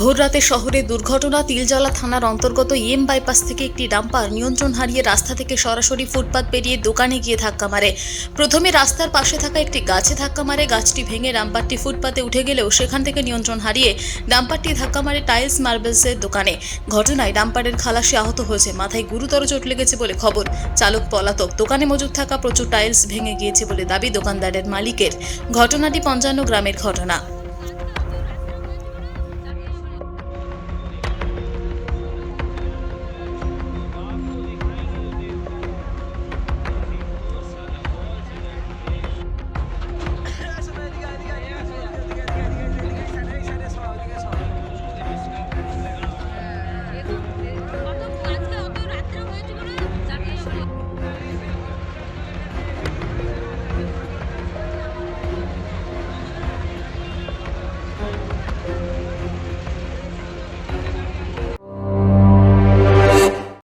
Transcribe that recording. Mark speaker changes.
Speaker 1: ভোররাতে শহরে দুর্ঘটনা, তিলজলা থানার অন্তর্গত ইএম বাইপাস থেকে একটি ডাম্পার নিয়ন্ত্রণ হারিয়ে রাস্তা থেকে সরাসরি ফুটপাত পেরিয়ে দোকানে গিয়ে ধাক্কা মারে। প্রথমে রাস্তার পাশে থাকা একটি গাছে ধাক্কা মারে, গাছটি ভেঙে ডাম্পারটি ফুটপাতে উঠে গেলেও সেখান থেকে নিয়ন্ত্রণ হারিয়ে ডাম্পারটি ধাক্কা মারে টাইলস মার্বেলসের দোকানে। ঘটনায় ডাম্পারের খালাসি আহত হয়েছে, মাথায় গুরুতর চোট লেগেছে বলে খবর। চালক পলাতক, দোকানে মজুদ থাকা প্রচুর টাইলস ভেঙে গিয়েছে বলে দাবি দোকানদারের মালিকের। ঘটনাটি পঞ্চান্ন গ্রামের ঘটনা।
Speaker 2: Thank you.